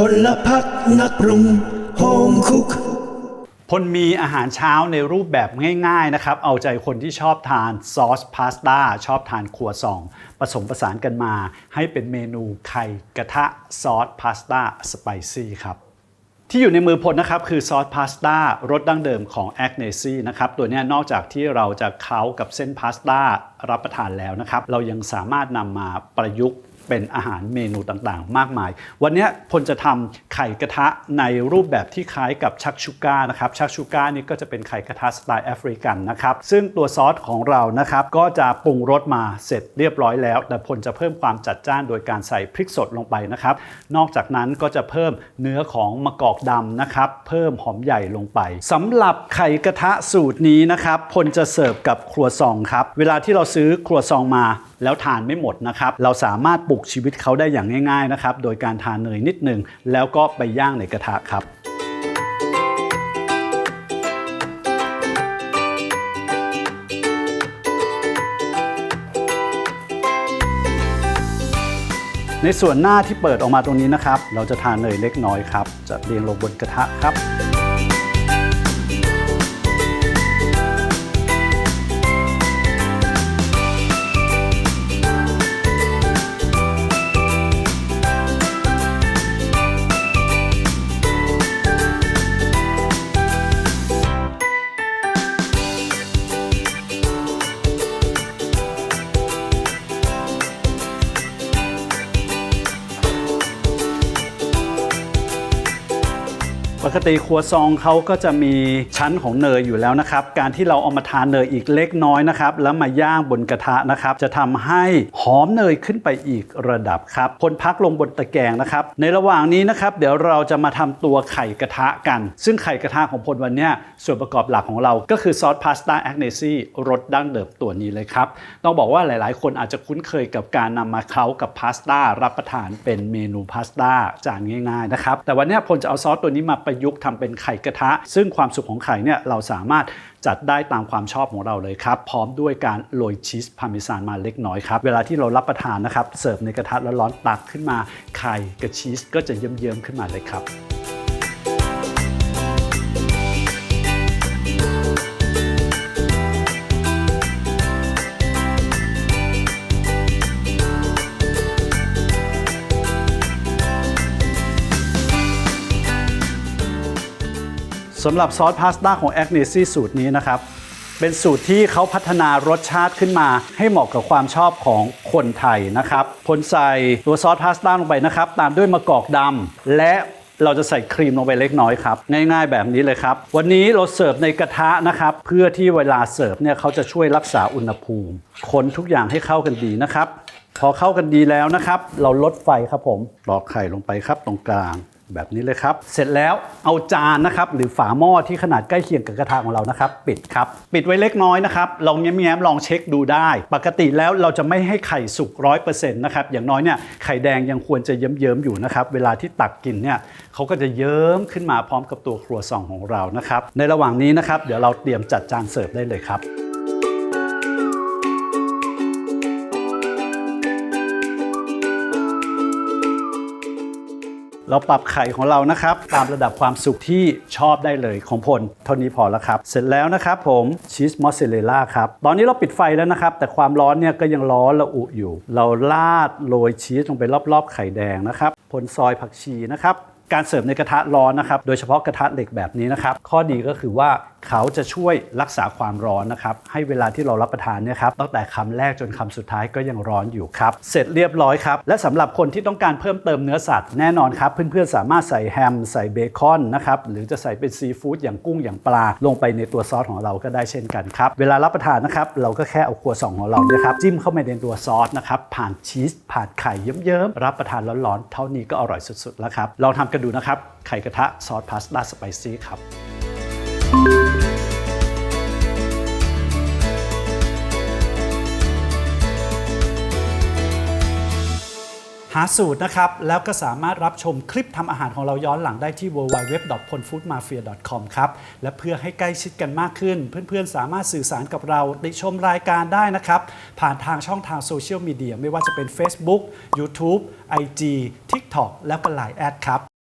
พลพักนักปรุงโฮมคุกพลมีอาหารเช้าในรูปแบบง่ายๆนะครับ เอาใจคนที่ชอบทานซอสพาสต้าชอบทานครัวซอง ผสมผสานกันมา ให้เป็นเมนูไข่กระทะซอสพาสต้าสไปซี่ครับที่อยู่ในมือพลนะครับคือซอสพาสต้ารสดั้งเดิมของแอ g เนซี่นะครับตัวนี้นอกจากที่เราจะเค้ากับเส้นพาสต้ารับประทานแล้วนะครับ เรายังสามารถนำมาประยุกต์ เป็นอาหารเมนูต่างๆ มากมาย วันนี้พลจะทำไข่กระทะในรูปแบบที่คล้ายกับชักชูก้านะครับชักชูก้านี่ก็จะเป็นไข่กระทะสไตล์แอฟริกันนะครับซึ่งตัวซอสของเรานะครับก็จะปรุงรสมาเสร็จเรียบร้อยแล้ว แต่พลจะเพิ่มความจัดจ้านโดยการใส่พริกสดลงไปนะครับ นอกจากนั้นก็จะเพิ่มเนื้อของมะกอกดำนะครับเพิ่มหอมใหญ่ลงไปสำหรับไข่กระทะสูตรนี้นะครับพลจะเสิร์ฟกับครัวซองครับเวลาที่เราซื้อครัวซองมา แล้วทานไม่หมดนะครับเราสามารถปรุลุกชีวิตเขาได้อย่างง่ายๆนะครับโดยการทานเนยนิดหนึ่งแล้วก็ไปย่างในกระทะครับในส่วนหน้าที่เปิดออกมาตรงนี้นะครับ เราจะทานเนยเล็กน้อยครับ จะเรียงลงบนกระทะครับ ปกติครัวซองเขาก็จะมีชั้นของเนยอยู่แล้วนะครับ การที่เราเอามาทานเนยอีกเล็กน้อยนะครับ แล้วมาย่างบนกระทะนะครับ จะทำให้หอมเนยขึ้นไปอีกระดับครับ คนพักลงบนตะแกรงนะครับ ในระหว่างนี้นะครับ เดี๋ยวเราจะมาทำตัวไข่กระทะกัน ซึ่งไข่กระทะของพลวันนี้ส่วนประกอบหลักของเราก็คือซอสพาสต้าแอ n เนซี่รสดั้งเดิมตัวนี้เลยครับ ต้องบอกว่าหลาย ๆ คนอาจจะคุ้นเคยกับการนำมาเคล้ากับพาสต้ารับประทานเป็นเมนูพาสต้าจานง่าย ๆ นะครับ แต่วันนี้พลจะเอาซอสตัวนี้มาประยุกต์ทำเป็นไข่กระทะ ซึ่งความสุขของไข่เนี่ยเราสามารถจัดได้ตามความชอบของเราเลยครับ พร้อมด้วยการโรยชีสพาร์เมซานมาเล็กน้อยครับ เวลาที่เรารับประทานนะครับ เสิร์ฟในกระทะร้อนๆตักขึ้นมาไข่กับชีสก็จะเยิ้มๆขึ้นมาเลยครับ สำหรับซอสพาสต้าของแอ g เนซี่สูตรนี้นะครับ เป็นสูตรที่เขาพัฒนารสชาติขึ้นมา ให้เหมาะกับความชอบของคนไทยนะครับพลใส่ตัวซอสพาสต้าลงไปนะครับ ตามด้วยมะกอกดำและเราจะใส่ครีมลงไปเล็กน้อยครับ ง่ายๆแบบนี้เลยครับ วันนี้เราเสิร์ฟในกระทะนะครับ เพื่อที่เวลาเสิร์ฟเนี่ยเขาจะช่วยรักษาอุณหภูมิ คนทุกอย่างให้เข้ากันดีนะครับ พอเข้ากันดีแล้วนะครับ เราลดไฟครับผมตอกไข่ลงไปครับตรงกลาง แบบนี้เลยครับ เสร็จแล้วเอาจานนะครับหรือฝาหม้อที่ขนาดใกล้เคียงกับกระทะของเรานะครับ ปิดครับ ปิดไว้เล็กน้อยนะครับลองแง้มๆลองเช็คดูได้ ปกติแล้วเราจะไม่ให้ไข่สุกร้อยเปอร์เซ็นต์นะครับอย่างน้อยเนี่ยไข่แดงยังควรจะเยิ้มๆอยู่นะครับเวลาที่ตักกินเนี่ยเขาก็จะเยิ้มขึ้นมาพร้อมกับตัวครัวซองของเรานะครับในระหว่างนี้นะครับเดี๋ยวเราเตรียมจัดจานเสิร์ฟได้เลยครับ เราปรับไข่ของเรานะครับ ตามระดับความสุกที่ชอบได้เลยของพลเท่านี้พอแล้วครับ เสร็จแล้วนะครับผมชีสมอสซาเรลล่าครับตอนนี้เราปิดไฟแล้วนะครับ แต่ความร้อนเนี่ยก็ยังร้อนระอุอยู่ เราลาดโรยชีสลงไปรอบๆ ไข่แดงนะครับผลซอยผักชีนะครับการเสิร์ฟในกระทะร้อนนะครับ โดยเฉพาะกระทะเหล็กแบบนี้นะครับ ข้อดีก็คือว่า เขาจะช่วยรักษาความร้อนนะครับให้เวลาที่เรารับประทานเนี่ยครับตั้งแต่คำแรกจนคำสุดท้ายก็ยังร้อนอยู่ครับ เสร็จเรียบร้อยครับ และสำหรับคนที่ต้องการเพิ่มเติมเนื้อสัตว์แน่นอนครับ เพื่อนๆสามารถใส่แฮม ใส่เบคอนนะครับหรือจะใส่เป็นซีฟู้ดอย่างกุ้งอย่างปลา ลงไปในตัวซอสของเราก็ได้เช่นกันครับ เวลารับประทานนะครับเราก็แค่เอาครัวซองของเราเนี่ยครับจิ้มเข้าไปในตัวซอสนะครับผ่านชีสผ่านไข่เยิ้มๆรับประทานร้อนๆเท่านี้ก็อร่อยสุดๆแล้วครับลองทำกันดูนะครับไข่กระทะซอสพาสต้าสไปซี่ครับ หาสูตรนะครับ แล้วก็สามารถรับชมคลิปทำอาหารของเราย้อนหลังได้ที่ www.polfoodmafia.com ครับ และเพื่อให้ใกล้ชิดกันมากขึ้น เพื่อนๆ สามารถสื่อสารกับเราติชมรายการได้นะครับ ผ่านทางช่องทางโซเชียลมีเดียไม่ว่าจะเป็น Facebook YouTube IG TikTok และก็ Line แอดครับ